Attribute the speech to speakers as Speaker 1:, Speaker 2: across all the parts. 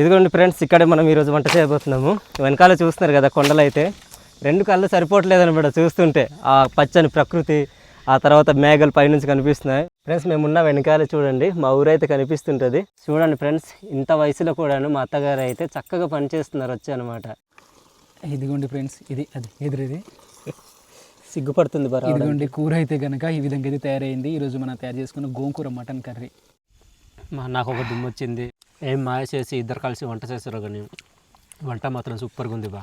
Speaker 1: ఇదిగోండి ఫ్రెండ్స్ ఇక్కడే మనం ఈరోజు వంట చేయబోతున్నాము. వెనకాల చూస్తున్నారు కదా కొండలు అయితే రెండు కళ్ళు సరిపోవట్లేదు అనమాట చూస్తుంటే. ఆ పచ్చని ప్రకృతి ఆ తర్వాత మేఘలు పైనుంచి కనిపిస్తున్నాయి. ఫ్రెండ్స్ మేమున్న వెనకాల చూడండి మా ఊరైతే కనిపిస్తుంటుంది. చూడండి ఫ్రెండ్స్ ఇంత వయసులో కూడాను మా అత్తగారు అయితే చక్కగా పనిచేస్తున్నారు వచ్చి అనమాట
Speaker 2: ఇదిగోండి ఫ్రెండ్స్ ఇది అది ఎదురుది.
Speaker 1: సిగ్గుపడుతుంది బరా
Speaker 2: ఇదిగోండి కూర అయితే కనుక ఈ విధంగా అయితే తయారైంది. ఈరోజు మనం తయారు చేసుకున్న గోంగూర మటన్ కర్రీ.
Speaker 3: నాకు ఒక దుమ్ము వచ్చింది ఏం మాయ చేసి ఇద్దరు కలిసి వంట చేస్తారు కానీ వంట మాత్రం సూపర్గా ఉంది బా.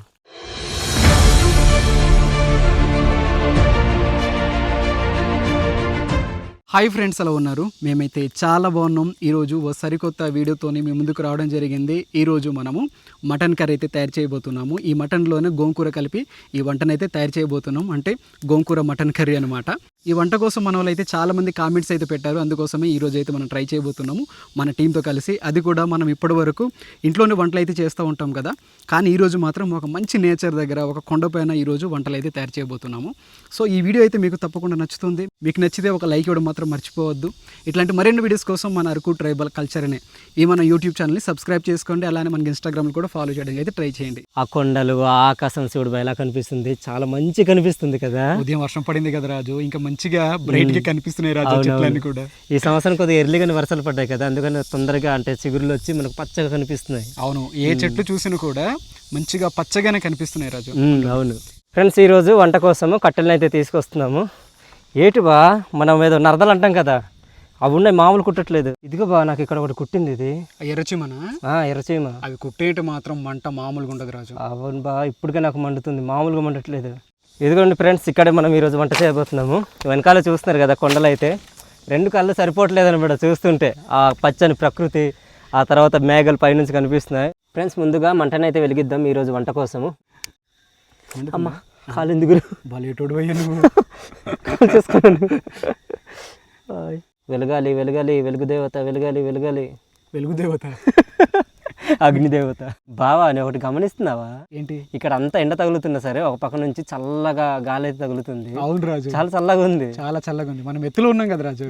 Speaker 2: హాయ్ ఫ్రెండ్స్ అలా ఉన్నారు? మేమైతే చాలా బాగున్నాం. ఈరోజు ఓ సరికొత్త వీడియోతోని మీ ముందుకు రావడం జరిగింది. ఈరోజు మనము మటన్ కర్రీ అయితే తయారు చేయబోతున్నాము. ఈ మటన్లోనే గోంకూర కలిపి ఈ వంటనైతే తయారు చేయబోతున్నాం. అంటే గోంకూర మటన్ కర్రీ అనమాట ఈ వంట కోసం మన వాళ్ళు అయితే చాలా మంది కామెంట్స్ అయితే పెట్టారు. అందుకోసమే ఈ రోజు అయితే మనం ట్రై చేయబోతున్నాము మన టీంతో కలిసి. అది కూడా మనం ఇప్పటి వరకు ఇంట్లోనే వంటలు అయితే చేస్తూ ఉంటాం కదా. కానీ ఈరోజు మాత్రం ఒక మంచి నేచర్ దగ్గర ఒక కొండపైన ఈరోజు వంటలు అయితే తయారు చేయబోతున్నాము. సో ఈ వీడియో అయితే మీకు తప్పకుండా నచ్చుతుంది. మీకు నచ్చితే ఒక లైక్ ఇవ్వడం మాత్రం మర్చిపోవద్దు. ఇట్లాంటి మరిన్ని వీడియోస్ కోసం మన అరకు ట్రైబల్ కల్చర్ అనే ఈ మన యూట్యూబ్ ఛానల్ని సబ్స్క్రైబ్ చేసుకోండి. అలానే మనకి ఇన్స్టాగ్రామ్లో కూడా ఫాలో చేయడానికి అయితే ట్రై చేయండి.
Speaker 1: ఆ కొండలు ఆకాశం చూడు ఎలా కనిపిస్తుంది. చాలా మంచి కనిపిస్తుంది కదా.
Speaker 2: ఉదయం వర్షం పడింది కదా రాజు. ఇంకా మంచిగా బ్రైట్గా కనిపిస్తున్నాయి రాజు
Speaker 1: అవునవును.
Speaker 2: చెట్లన్నీ కూడా.
Speaker 1: ఈ సంవత్సరం కొద్దిగా ఎర్లీగానే వర్షాలు పడ్డాయి కదా అందుకని తొందరగా అంటే చిగురులు వచ్చి మనకు పచ్చగా కనిపిస్తున్నాయి.
Speaker 2: అవును ఏ చెట్లు చూసినా కూడా మంచిగా పచ్చగానే కనిపిస్తున్నాయి రాజు.
Speaker 1: అవును. ఫ్రెండ్స్ ఈరోజు వంట కోసము కట్టెలను అయితే తీసుకొస్తున్నాము. ఏటి బా మనం ఏదో నరదలు అంటాం కదా అవి ఉన్నాయి మామూలు కుట్టట్లేదు. ఇదిగో బా నాకు ఇక్కడ ఒకటి కుట్టింది ఇది.
Speaker 2: ఎర్రచిమన
Speaker 1: ఆ ఎర్రచీమ
Speaker 2: అవి కుట్టేటి మాత్రం మంట మామూలుగా ఉండదు రాజు.
Speaker 1: అవును బా ఇప్పటికే నాకు మండుతుంది మామూలుగా మండట్లేదు. ఇదిగోండి ఫ్రెండ్స్ ఇక్కడే మనం ఈరోజు వంట చేయబోతున్నాము. వెనకాల చూస్తున్నారు కదా కొండలు అయితే రెండు కళ్ళు సరిపోవట్లేదు అనమాట చూస్తుంటే. ఆ పచ్చని ప్రకృతి ఆ తర్వాత మేఘలు పైనుంచి కనిపిస్తున్నాయి. ఫ్రెండ్స్ ముందుగా మంటనైతే వెలిగిద్దాం ఈరోజు వంట కోసము. అమ్మ కాలు ఎందుకు చేసుకున్నాను. వెలగాలి వెలగాలి వెలుగు దేవత వెలగాలి వెలగాలి.
Speaker 2: వెలుగు దేవత.
Speaker 1: అగ్నిదేవత. బావా అని ఒకటి గమనిస్తున్నావా?
Speaker 2: ఏంటి?
Speaker 1: ఇక్కడ అంతా ఎండ తగులుతున్నా సరే ఒక పక్క నుంచి చల్లగా గాలి అయితే తగులుతుంది.
Speaker 2: అవును రాజు.
Speaker 1: చాలా చల్లగా ఉంది.
Speaker 2: చాలా చల్లగా ఉంది. మనం ఎత్తులో ఉన్నాం కదా రాజు.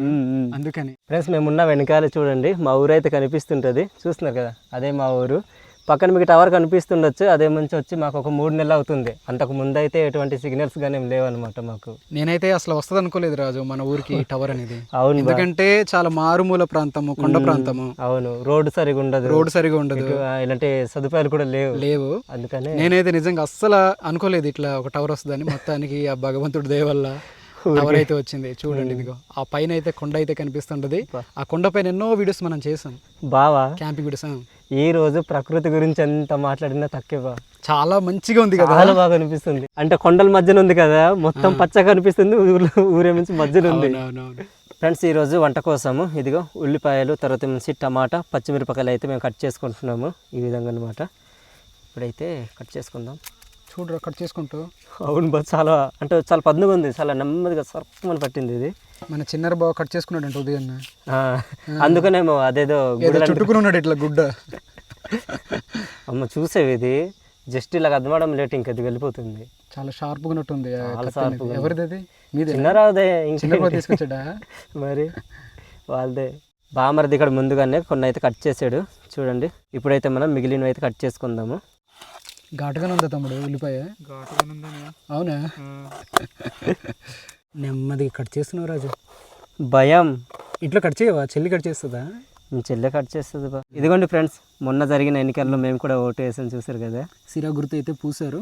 Speaker 2: అందుకని.
Speaker 1: ఫ్రెండ్స్ మేమున్న వెనకాల చూడండి మా ఊరు అయితే కనిపిస్తుంటుంది. చూస్తున్నారు కదా అదే మా ఊరు. పక్కన మీకు టవర్ కనిపిస్తుండొచ్చు అదే మంచి వచ్చి మాకు ఒక మూడు నెలలు అవుతుంది. అంతకు ముందు అయితే ఎటువంటి సిగ్నల్స్ కానీ ఏం లేవన్నమాట మాకు.
Speaker 2: నేనైతే అసలు వస్తుంది అనుకోలేదు రాజు మన ఊరికి టవర్ అనేది.
Speaker 1: అవును.
Speaker 2: ఎందుకంటే చాలా మారుమూల ప్రాంతము కొండ ప్రాంతము.
Speaker 1: అవును రోడ్డు సరిగా ఉండదు.
Speaker 2: రోడ్డు సరిగా ఉండదు.
Speaker 1: ఇలాంటి సదుపాయాలు కూడా లేవు.
Speaker 2: లేవు.
Speaker 1: అందుకనే
Speaker 2: నేనైతే నిజంగా అస్సలు అనుకోలేదు ఇట్లా ఒక టవర్ వస్తుందని. మొత్తానికి ఆ భగవంతుడి దయ వల్ల. టవర్ అయితే వచ్చింది. చూడండి ఇదిగో. ఆ పైన అయితే కొండ అయితే కనిపిస్తుంటది ఆ కొండ పైన ఎన్నో వీడియోస్ మనం చేసాం.
Speaker 1: బావా?
Speaker 2: Camping videos.
Speaker 1: ఈ రోజు ప్రకృతి గురించి ఎంత మాట్లాడినా తక్కువ.
Speaker 2: చాలా మంచిగా ఉంది కదా.
Speaker 1: చాలా బాగా అనిపిస్తుంది. అంటే కొండల మధ్యన ఉంది కదా మొత్తం పచ్చగా అనిపిస్తుంది ఊర్లో ఊరే నుంచి మధ్యన ఉంది. ఫ్రెండ్స్ ఈరోజు వంట కోసము ఇదిగో ఉల్లిపాయలు తర్వాత నుంచి టమాటా పచ్చిమిరపకాయలు అయితే మేము కట్ చేసుకుంటున్నాము. ఈ విధంగా అనమాట ఇప్పుడైతే కట్ చేసుకుందాం.
Speaker 2: చూడరా కట్ చేసుకుంటూ.
Speaker 1: అవును బా చాలా అంటే చాలా పద్దుగా ఉంది చాలా నెమ్మదిగా సర్పమని పట్టింది ఇది.
Speaker 2: మన చిన్నర బావ కట్ చేసుకున్నాడు అంటే ఉదయం
Speaker 1: అందుకనేమో అదేదో
Speaker 2: ఏదో చుట్టుకుని ఉన్నాడు ఇట్లా గుడ్డ.
Speaker 1: అమ్మ చూసేవి ఇది. జస్ట్ ఇలా అద్దమడం లేట్ ఇంకా అది వెళ్ళిపోతుంది.
Speaker 2: చాలా షార్ప్గా ఉన్నట్టుంది. ఎవరిది అది? మీదే
Speaker 1: చిన్నరాదే ఇంకా.
Speaker 2: తీసుకొచ్చాడా?
Speaker 1: మరి వాళ్ళదే. బామర్ది ఇక్కడ ముందుగానే కొన్ని అయితే కట్ చేసాడు. చూడండి ఇప్పుడైతే మనం మిగిలినవి అయితే కట్ చేసుకుందాము.
Speaker 2: ఘాటుగానే ఉందా తమ్ముడు ఉల్లిపాయ. అవునా? నెమ్మదిగా కట్ చేస్తున్నావు రాజు.
Speaker 1: భయం.
Speaker 2: ఇట్లా కట్ చేయవా? చెల్లి కట్ చేస్తుందా?
Speaker 1: చెల్లె కట్ చేస్తుంది బా ఇదిగోండి ఫ్రెండ్స్ మొన్న జరిగిన ఎన్నికల్లో మేము కూడా ఓటు వేసాను చూసారు కదా?
Speaker 2: సిరా గుర్తు అయితే పూసారు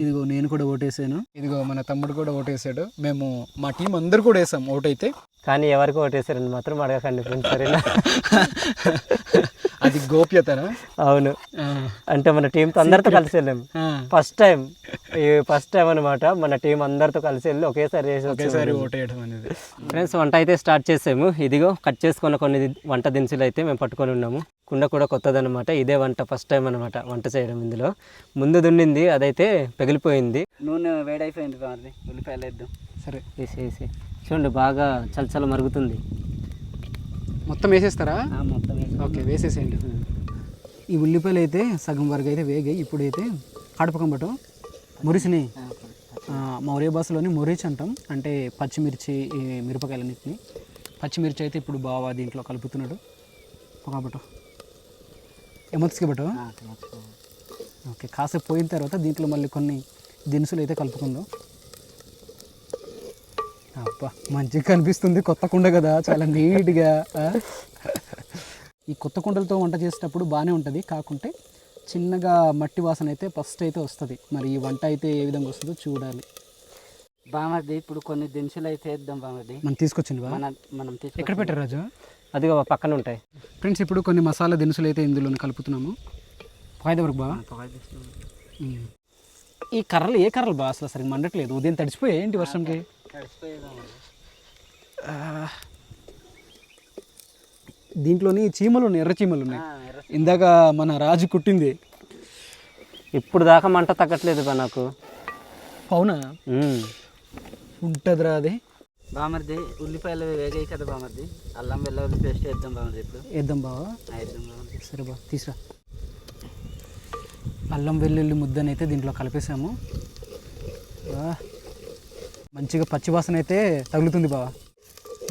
Speaker 2: ఇదిగో నేను కూడా ఓటేసాను. ఇదిగో మన తమ్ముడు కూడా ఓటేసాడు. మేము మా టీం అందరు కూడా వేసాం ఓటైతే.
Speaker 1: కానీ ఎవరికి ఓటు వేసారని మాత్రం అడగకండి ఫ్రెండ్స్ సరేనా?
Speaker 2: అది గోప్యతనా?
Speaker 1: అవును. అంటే మన టీంతో అందరితో కలిసి వెళ్ళాం.
Speaker 2: ఆ,
Speaker 1: ఫస్ట్ టైం ఈ ఫస్ట్ టైం అనమాట మన టీం అందరితో కలిసి వెళ్ళి ఒకేసారి
Speaker 2: ఒకేసారి ఓటేయడం అనేది.
Speaker 1: ఫ్రెండ్స్ వంట అయితే స్టార్ట్ చేసాము ఇదిగో కట్ చేసుకున్న కొన్ని వంట దినుసులు అయితే మేము పట్టుకొని ఉన్నాము. కుండ కూడా కొత్తదనమాట ఇదే వంట ఫస్ట్ టైం అనమాట వంట చేయడం ఇందులో. ముందు దున్నింది అదైతే పగిలిపోయింది.
Speaker 4: నూనె వేడైపోయింది మరి ఉల్లిపాయలు వేద్దాం.
Speaker 2: సరే
Speaker 1: వేసి వేసి. చూడండి బాగా చలచల మరుగుతుంది.
Speaker 2: మొత్తం వేసేస్తారా?
Speaker 4: ఆ, మొత్తం వేసి
Speaker 2: ఓకే వేసేసేయండి. ఈ ఉల్లిపాయలు అయితే సగం వరకు అయితే వేగాయి. ఇప్పుడైతే కడపకంబటం మురిసిని మా ఒరే భాషలోని మురిచి అంటాం. అంటే పచ్చిమిర్చి మిరపకాయలన్నింటిని. పచ్చిమిర్చి అయితే ఇప్పుడు బాగా దీంట్లో కలుపుతున్నాడు. పొగబటం ఎమొత్స్కి బట్టు
Speaker 4: ఆ, తినొచ్చు.
Speaker 2: ఓకే కాసేపు పోయిన తర్వాత దీంట్లో మళ్ళీ కొన్ని దినుసులు అయితే కలుపుకుందాం. అబ్బా మంచిగా కనిపిస్తుంది కొత్త కుండ కదా చాలా నీట్గా? ఈ కొత్త కుండలతో వంట చేసేటప్పుడు బాగానే ఉంటుంది కాకుంటే చిన్నగా మట్టి వాసన అయితే ఫస్ట్ అయితే వస్తుంది. మరి ఈ వంట అయితే ఏ విధంగా వస్తుందో చూడాలి.
Speaker 4: బామర్ది ఇప్పుడు కొన్ని దినుసులు అయితే వేద్దాం బామర్ది.
Speaker 2: మనం తీసుకొచ్చింది
Speaker 4: మన
Speaker 2: ఎక్కడ పెట్టారు రాజు?
Speaker 1: అది పక్కన ఉంటాయి.
Speaker 2: ఫ్రెండ్స్ ఇప్పుడు కొన్ని మసాలా దినుసులు అయితే ఇందులో కలుపుతున్నాము. పాయిద వరకు బా
Speaker 4: ఆ, పొగ తీస్తున్నాం.
Speaker 2: ఉమ్. ఈ కర్రలు ఏ కర్రలు బా అసలు సరిగ్గా మండట్లేదు? ఉదయం తడిచిపోయాయి ఏంటి వర్షంకి? దీంట్లోని చీమలు ఉన్నాయి ఎర్ర చీమలు ఉన్నాయి. ఇందాక మన రాజు కుట్టింది.
Speaker 1: ఇప్పుడు దాకా మంట తగ్గట్లేదు బా నాకు.
Speaker 2: అవునా. ఉంటుందిరా అది.
Speaker 4: బామర్ది ఉల్లిపాయలు వేగాయి కదా బామర్ది. అల్లం వెల్లుల్లి పేస్ట్ వేద్దాం బామర్ది ఇప్పుడు.
Speaker 2: వేద్దాం బావా.
Speaker 4: వేద్దాం బామర్ది.
Speaker 2: సరే బా తీసురా. అల్లం వెల్లుల్లి ముద్దనైతే దీంట్లో కలిపేసాము. మంచిగా పచ్చి వాసన అయితే తగులుతుంది బావా.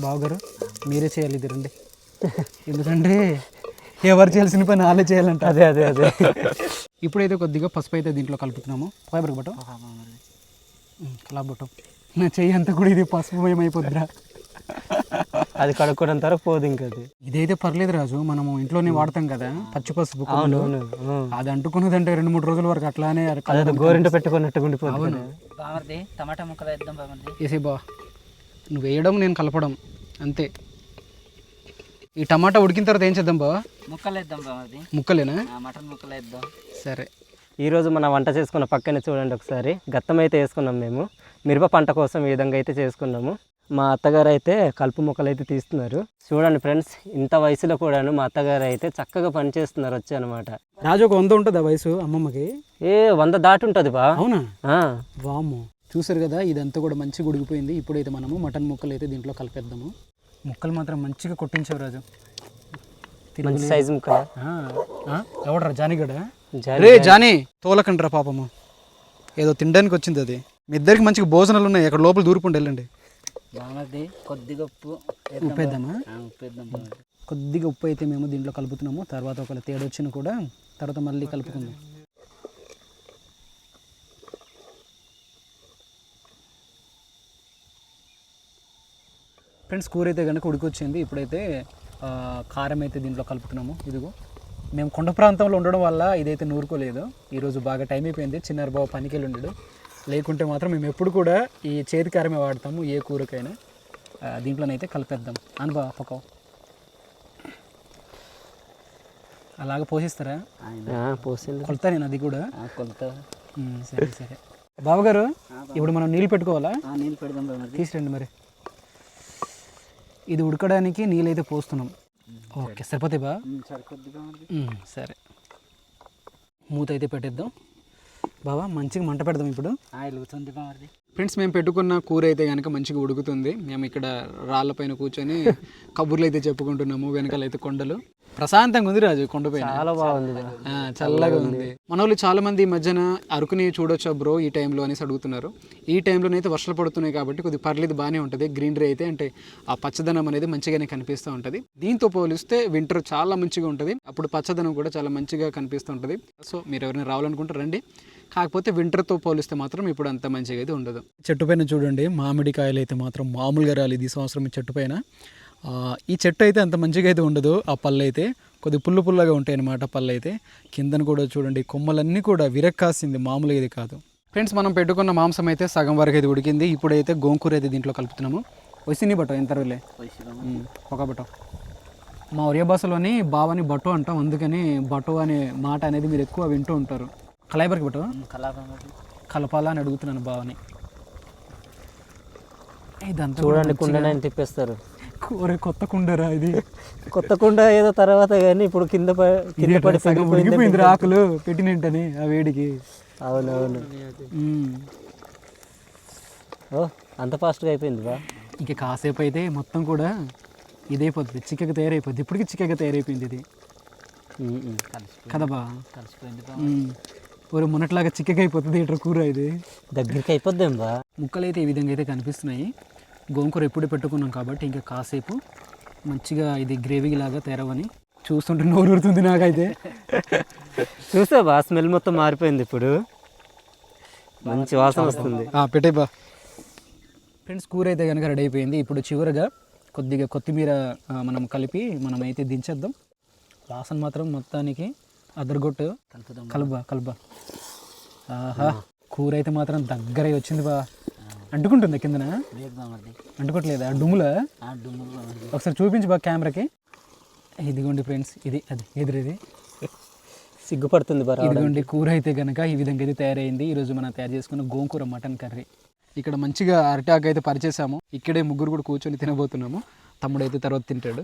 Speaker 2: బావగారు మీరే చేయాలి ఇది రండి. ఎందుకంటే ఎవరు చేయాల్సిన పని వాళ్ళే చేయాలంట.
Speaker 1: అదే అదే అదే.
Speaker 2: ఇప్పుడైతే కొద్దిగా పసుపు అయితే దీంట్లో కలుపుతున్నాము. ఫైబర్ బట్టం
Speaker 4: బామర్ది.
Speaker 2: కలాబట్టం నా చెయ్యి అంతా కూడా ఇది పసుపు ఏమైపోద్దిరా
Speaker 1: అది కడుక్కోవడం తర్వాత పోదు ఇంకా అది.
Speaker 2: ఇదైతే పర్లేదు రాజు మనము ఇంట్లోనే వాడతాం కదా పచ్చి పసుపు
Speaker 1: అవును.
Speaker 2: అది అంటుకున్నదంటే రెండు మూడు రోజుల వరకు అట్లానే
Speaker 1: అదే గోరింట పెట్టుకున్నట్టు ఉండిపోతుంది
Speaker 2: అవును.
Speaker 4: బామర్ది టమాటా ముక్కలు వేద్దాం బామర్ది.
Speaker 2: వేసే బా నువ్వు వేయడం నేను కలపడం అంతే. ఈ టమాటా ఉడికిన తర్వాత ఏం చేద్దాం బా?
Speaker 4: ముక్కలు వేద్దాం బామర్ది.
Speaker 2: ముక్కలేనా?
Speaker 4: మటన్ ముక్కలు వేద్దాం.
Speaker 2: సరే.
Speaker 1: ఈరోజు మన వంట చేసుకున్న పక్కనే చూడండి ఒకసారి. గత్తం అయితే వేసుకున్నాం మేము. మిరప పంట కోసం ఈ విధంగా అయితే చేసుకున్నాము. మా అత్తగారు అయితే కలుపు మొక్కలు అయితే తీస్తున్నారు. చూడండి ఫ్రెండ్స్ ఇంత వయసులో కూడాను మా అత్తగారు అయితే చక్కగా పని చేస్తున్నారు వచ్చి అనమాట
Speaker 2: రాజు ఒక వంద ఉంటుందా వయసు అమ్మమ్మకి?
Speaker 1: ఏ వంద దాటి ఉంటుంది బా.
Speaker 2: అవునా? వాము చూసారు కదా ఇదంతా కూడా మంచిగా ఉడికిపోయింది ఇప్పుడైతే మనము మటన్ ముక్కలు అయితే దీంట్లో కలిపేద్దాము. ముక్కలు మాత్రం మంచిగా కొట్టించావు రాజు.
Speaker 1: మంచి సైజు ముక్కలు?
Speaker 2: ఎవడరా జానిగడ? రే జానీ. తోలకండ్రా పాపము. ఏదో తినడానికి వచ్చింది అది. మీ ఇద్దరికి మంచిగా భోజనాలు ఉన్నాయి. అక్కడ లోపల దూరుకుంటూ వెళ్ళండి.
Speaker 4: కొద్దిగా ఉప్పు
Speaker 2: ఉప్పు వేద్దామా?
Speaker 4: ఆ, ఉప్పు వేద్దాం బామర్ది
Speaker 2: కొద్దిగా ఉప్పు అయితే మేము దీంట్లో కలుపుతున్నాము. తర్వాత ఒకవేళ తేడా వచ్చినా కూడా తర్వాత మళ్ళీ కలుపుకుందాం. ఫ్రెండ్స్ కూర అయితే కనుక ఉడికొచ్చింది. ఇప్పుడైతే కారం అయితే దీంట్లో కలుపుతున్నాము. ఇదిగో. మేము కొండ ప్రాంతంలో ఉండడం వల్ల ఇదైతే నూరుకోలేదు. ఈరోజు బాగా టైం అయిపోయింది. చిన్నారు బాబు పనికి వెళ్ళి ఉండడు. లేకుంటే మాత్రం మేము ఎప్పుడు కూడా ఈ చేతి కారమే వాడతాము ఏ కూరకైనా. దీంట్లోనైతే కలిపేద్దాం. అనుభవ పక్కవ అలాగ పోషిస్తారా
Speaker 4: ఆయన.
Speaker 1: ఆ, పోసింది
Speaker 2: కొలుతా నేను అది కూడా.
Speaker 4: కొలత.
Speaker 2: సరే సరే. బావగారు ఇప్పుడు మనం నీళ్ళు పెట్టుకోవాలా?
Speaker 4: ఆ, నీళ్ళు పెడదాం
Speaker 2: తీసిరండి మరి. ఇది ఉడకడానికి నీళ్ళు అయితే పోస్తున్నాం. ఓకే సరిపోతాయి బా సరే. మూత అయితే పెట్టేద్దాం. బావా మంచిగా మంట పెడదాం ఇప్పుడు.
Speaker 4: వెలుగుతుంది
Speaker 2: ఫ్రెండ్స్ మేము పెట్టుకున్న కూర అయితే కనుక మంచిగా ఉడుకుతుంది. మేము ఇక్కడ రాళ్ళపైన కూర్చొని కబుర్లు అయితే చెప్పుకుంటున్నాము వెనకాల అయితే కొండలు. ప్రశాంతంగా ఉంది రాజు కొండపైన
Speaker 1: చాలా బాగుంది
Speaker 2: చల్లగా ఉంది. మన వాళ్ళు చాలా మంది ఈ మధ్యన అరకుని చూడొచ్చా బ్రో ఈ టైంలో అనేసి అడుగుతున్నారు. ఈ టైంలోనైతే వర్షాలు పడుతున్నాయి కాబట్టి కొద్దిగా పర్లేదు బాగానే ఉంటుంది. గ్రీనరీ అయితే అంటే ఆ పచ్చదనం అనేది మంచిగానే కనిపిస్తూ ఉంటుంది. దీంతో పోలిస్తే వింటర్ చాలా మంచిగా ఉంటుంది. అప్పుడు పచ్చదనం కూడా చాలా మంచిగా కనిపిస్తూ ఉంటుంది. సో మీరు ఎవరైనా రావాలనుకుంటే రండి. కాకపోతే వింటర్తో పోలిస్తే మాత్రం ఇప్పుడు అంత మంచిగా అయితే ఉండదు. చెట్టు పైన చూడండి మామిడికాయలు అయితే మాత్రం మామూలుగా రాలేదు ఈ సంవత్సరం ఈ చెట్టు పైన. ఈ చెట్టు అయితే అంత మంచిగా అయితే ఉండదు. ఆ పళ్ళు అయితే కొద్ది పుల్ల పుల్లగా ఉంటాయి అన్నమాట పళ్ళు అయితే. కిందన కూడా చూడండి కొమ్మలన్నీ కూడా విరక్కాసింది మామూలుగా ఇది కాదు. ఫ్రెండ్స్ మనం పెట్టుకున్న మాంసం అయితే సగం వరకు అయితే ఉడికింది. ఇప్పుడైతే గోంకూర అయితే దీంట్లో కలుపుతున్నాము. వసిని బట్టో ఎంత
Speaker 4: బామర్ది
Speaker 2: ఒక బట్టో. మా ఒరియా భాషలోని బావని బట్టో అంటాం. అందుకని బట్టో అనే మాట అనేది మీరు ఎక్కువ వింటూ ఉంటారు. కలాయిబరికి బట్టో? కలపాలా అని అడుగుతున్నాను బావని. ఇదంతా
Speaker 1: చూడండి కుండనే తిప్పేస్తారు.
Speaker 2: కూర కొత్త కుండరా ఇది?
Speaker 1: కొత్త కుండ ఏదో తర్వాత కానీ ఇప్పుడు కింద పడి.
Speaker 2: ఉడికిపోయింది ఆకులు. పెట్టినట్టని ఆ వేడికి.
Speaker 1: అవునవును. ఓ అంత ఫాస్ట్గా అయిపోయింది బా.
Speaker 2: ఇంక కాసేపు అయితే మొత్తం కూడా ఇదైపోతుంది చిక్కగా తయారైపోద్ది. ఇప్పటికి చిక్కగా తయారైపోయింది ఇది. కదా బా.
Speaker 4: కలిసిపోయింది.
Speaker 2: ఊరు మొన్నట్లాగా చిక్కగా అయిపోతుంది ఇట్లా కూర ఇది.
Speaker 1: దగ్గరికి అయిపోద్దాం బా.
Speaker 2: ముక్కలు అయితే ఈ విధంగా అయితే కనిపిస్తున్నాయి. గోంకూర ఎప్పుడు పెట్టుకున్నాం కాబట్టి ఇంకా కాసేపు మంచిగా ఇది గ్రేవీ లాగా తయారవని చూస్తుంటే నోరు ఊరుతుంది నాకైతే.
Speaker 5: చూసా బా స్మెల్ మొత్తం మారిపోయింది ఇప్పుడు. మంచి వాసన వస్తుంది.
Speaker 2: పెట్టే బా. ఫ్రెండ్స్ కూర అయితే కనుక రెడీ అయిపోయింది. ఇప్పుడు చివరగా కొద్దిగా కొత్తిమీర మనం కలిపి మనం అయితే దించేద్దాం. వాసన మాత్రం మొత్తానికి అదరగొట్టు.
Speaker 4: కలుపుదాం
Speaker 2: కలుబా కలుబా ఆహా కూర అయితే మాత్రం దగ్గర వచ్చింది బా. అంటుకుంటుంది కిందన? అంటుకోవట్లేదా డుమ్ములా? ఒకసారి చూపించు బా కెమెరాకి. ఇదిగోండి ఫ్రెండ్స్ ఇది అది ఎదురుది
Speaker 5: సిగ్గుపడుతుంది బా రావడానికి.
Speaker 2: ఇదిగోండి కూర అయితే కనుక ఈ విధంగా అయితే తయారైంది. ఈరోజు మనం తయారు చేసుకున్న గోంకూర మటన్ కర్రీ. ఇక్కడ మంచిగా అరిటాకు అయితే పరిచేసాము. ఇక్కడే ముగ్గురు కూడా కూర్చొని తినబోతున్నాము. తమ్ముడు అయితే తర్వాత తింటాడు.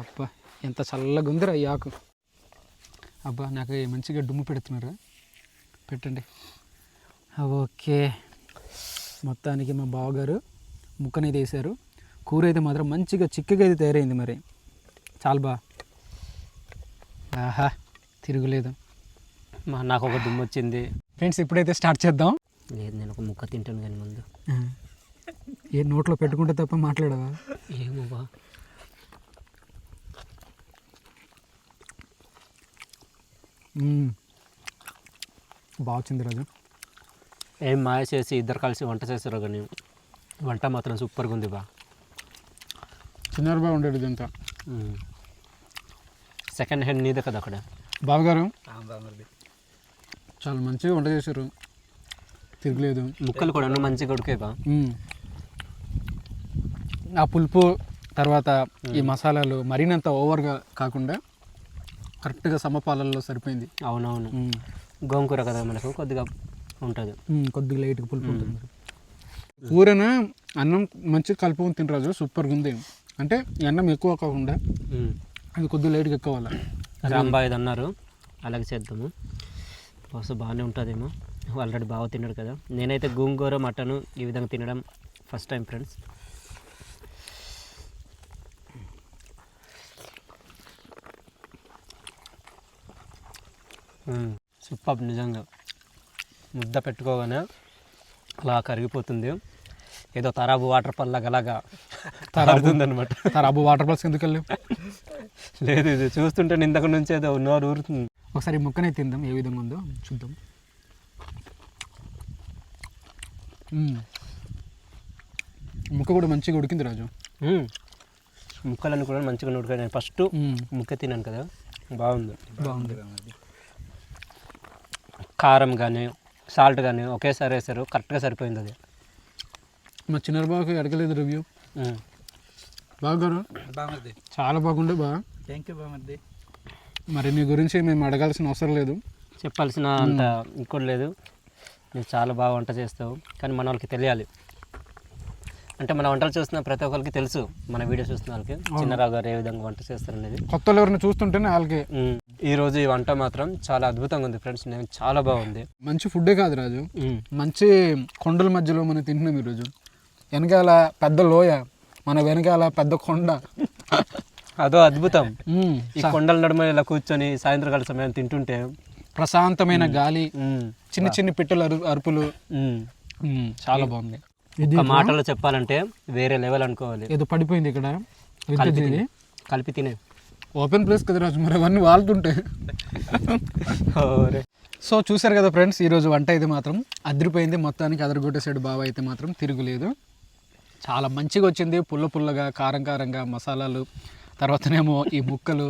Speaker 2: అబ్బా ఎంత చల్లగా ఉందిరా ఈ ఆకు. అబ్బా నాకు మంచిగా డుమ్ము పెడుతున్నారు? పెట్టండి. ఓకే. మొత్తానికి మా బావగారు ముక్కనైతే వేశారు. కూర అయితే మాత్రం మంచిగా చిక్కగా అయితే తయారైంది మరి. చాలా బా. ఆహా తిరుగులేదు.
Speaker 1: మా నాకు ఒక దుమ్ము వచ్చింది
Speaker 2: ఫ్రెండ్స్ ఇప్పుడైతే స్టార్ట్ చేద్దాం.
Speaker 1: లేదు నేను ఒక ముక్క తింటాను కానీ ముందు.
Speaker 2: ఏ నోట్లో పెట్టుకుంటే తప్ప మాట్లాడవా?
Speaker 1: ఏమో బా.
Speaker 2: మ్మ్. బాగా వచ్చింది రాజు
Speaker 1: ఏం మాయ చేసి ఇద్దరు కలిసి వంట చేశారు కానీ వంట మాత్రం సూపర్గా ఉంది బా.
Speaker 2: చిన్నారు బాగా ఉండేది ఇదంతా.
Speaker 1: సెకండ్ హ్యాండ్ నీదే కదా అక్కడ.
Speaker 2: బావగారు? చాలా మంచిగా వంట చేశారు తిరగలేదు.
Speaker 1: ముక్కలు కూడా మంచిగా ఉడికే బా.
Speaker 2: మ్మ్. ఆ పులుపు తర్వాత ఈ మసాలాలు మరినంత ఓవర్గా కాకుండా కరెక్ట్గా సమపాలల్లో సరిపోయింది.
Speaker 1: అవునవును. గోంగూర కదా మనకు కొద్దిగా ఉంటుంది.
Speaker 2: కొద్దిగా లైట్గా పులుపు ఉంటుంది. కూరన అన్నం మంచిగా కలుపుకొని తినరాజు సూపర్గా ఉంది. అంటే అన్నం ఎక్కువ కాకుండా అది కొద్దిగా లైట్గా ఎక్కువ అవ్వాలి
Speaker 1: రాంబాయ్ ఇది అన్నారు. అలాగే చేద్దాము. బహుశా బాగానే ఉంటుందేమో. ఆల్రెడీ బాగా తిన్నాడు కదా. నేనైతే గోంగూర మటన్ ఈ విధంగా తినడం ఫస్ట్ టైం ఫ్రెండ్స్ సూపర్ నిజంగా. ముద్ద పెట్టుకోగానే అలా కరిగిపోతుంది. ఏదో తరాబు వాటర్ పల్లాగా అలాగా తరాడుతుంది అనమాట
Speaker 2: సార్ అబ్బు వాటర్ బాల్స్ ఎందుకు వెళ్ళావు?
Speaker 1: లేదు ఇది చూస్తుంటే ఇంతకు నుంచి ఏదో నోరు ఊరుతుంది.
Speaker 2: ఒకసారి ముక్కనే తిందాం ఏ విధంగా ఉందో చూద్దాం. ముక్క కూడా మంచిగా ఉడికింది రాజు.
Speaker 1: ముక్కలన్నీ కూడా మంచిగా ఉడికాయి ఫస్ట్. ముక్క తిన్నాను కదా. బాగుంది.
Speaker 2: బాగుంది.
Speaker 1: కారం కానీ సాల్ట్ కానీ ఒకేసారి వేసారు. కరెక్ట్గా సరిపోయింది అది.
Speaker 2: మా చిన్న బాబుకి అడగలేదు రివ్యూ
Speaker 1: మ్మ్.
Speaker 2: బాగారు
Speaker 4: బామర్ది.
Speaker 2: చాలా బాగుండే బా.
Speaker 4: థ్యాంక్ యూ బామర్ది.
Speaker 2: మరి నీ గురించి మేము అడగాల్సిన అవసరం లేదు.
Speaker 1: చెప్పాల్సిన అంత ఇంకోటి లేదు. నువ్వు చాలా బాగా వంట చేస్తావు కానీ మన వాళ్ళకి తెలియాలి. అంటే మన వంటలు చూస్తున్న ప్రతి ఒక్కరికి తెలుసు మన వీడియో చూస్తున్న వాళ్ళకి చిన్నరావు గారు ఏ విధంగా వంట చేస్తారు అనేది
Speaker 2: కొత్త వాళ్ళు ఎవరిని చూస్తుంటేనే వాళ్ళకి
Speaker 1: ఈ రోజు ఈ వంట మాత్రం చాలా అద్భుతంగా ఉంది ఫ్రెండ్స్. నేను చాలా బాగుంది.
Speaker 2: మంచి ఫుడ్డే కాదు రాజు. మంచి కొండల మధ్యలో మనం తింటున్నాం ఈరోజు వెనకాల పెద్ద లోయ మన వెనకాల పెద్ద కొండ.
Speaker 1: అదో అద్భుతం. ఈ కొండల నడుమ ఇలా కూర్చొని సాయంత్రకాల సమయం తింటుంటే
Speaker 2: ప్రశాంతమైన గాలి. చిన్న చిన్న పిట్టల అరు అరుపులు. చాలా బాగుంది.
Speaker 1: ఒక మాటలో చెప్పాలంటే వేరే లెవెల్ అనుకోవాలి.
Speaker 2: ఏదో పడిపోయింది ఇక్కడ.
Speaker 1: కలిపి
Speaker 2: ఇది
Speaker 1: తినే.
Speaker 2: ఓపెన్ ప్లేస్ కదా రాజు మరి అవన్నీ వాళ్తుంటాయి. సో చూసారు కదా ఫ్రెండ్స్ ఈరోజు వంట అయితే మాత్రం అదిరిపోయింది. మొత్తానికి అదరగొట్టేసాడు బావ అయితే మాత్రం తిరుగులేదు. చాలా మంచిగా వచ్చింది పుల్ల పుల్లగా కారం కారంగా మసాలాలు. తర్వాతనేమో ఈ ముక్కలు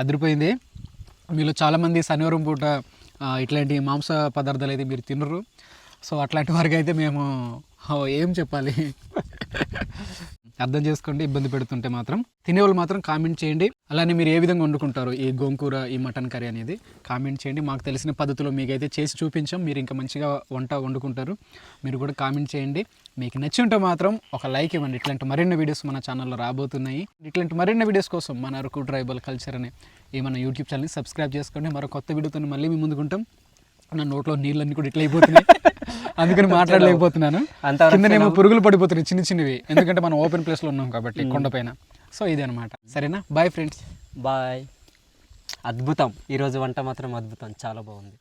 Speaker 2: అదిరిపోయింది. మీలో చాలామంది శనివారం పూట ఇట్లాంటి మాంస పదార్థాలు అయితే మీరు తినరు. సో అట్లాంటి వారికి అయితే మేము ఏం చెప్పాలి? అర్థం చేసుకోండి ఇబ్బంది పెడుతుంటే మాత్రం తినేవాళ్ళు మాత్రం కామెంట్ చేయండి. అలానే మీరు ఏ విధంగా వండుకుంటారు ఈ గోంగూర ఈ మటన్ కర్రీ అనేది కామెంట్ చేయండి. మాకు తెలిసిన పద్ధతిలో మీకైతే చేసి చూపించాం. మీరు ఇంకా మంచిగా వంట వండుకుంటారు. మీరు కూడా కామెంట్ చేయండి. మీకు నచ్చి ఉంటే మాత్రం ఒక లైక్ ఇవ్వండి. ఇట్లాంటి మరిన్ని వీడియోస్ మన ఛానల్లో రాబోతున్నాయి. ఇట్లాంటి మరిన్ని వీడియోస్ కోసం మన అరకు ట్రైబల్ కల్చర్ అనే ఈ మన యూట్యూబ్ ఛానల్ని సబ్స్క్రైబ్ చేసుకోండి. మరో కొత్త వీడియోతో మళ్ళీ మీ ముందుకుంటాం నా నోట్లో నీళ్ళన్నీ కూడా ఇట్లా అయిపోతున్నాయి. అందుకని మాట్లాడలేకపోతున్నాను. కిందనేమో పురుగులు పడిపోతున్నాయి చిన్న చిన్నవి. ఎందుకంటే మనం ఓపెన్ ప్లేస్లో ఉన్నాం కాబట్టి కొండపైన. సో ఇదే అనమాట సరేనా? బాయ్ ఫ్రెండ్స్
Speaker 1: బాయ్ అద్భుతం. ఈరోజు వంట మాత్రం అద్భుతం. చాలా బాగుంది.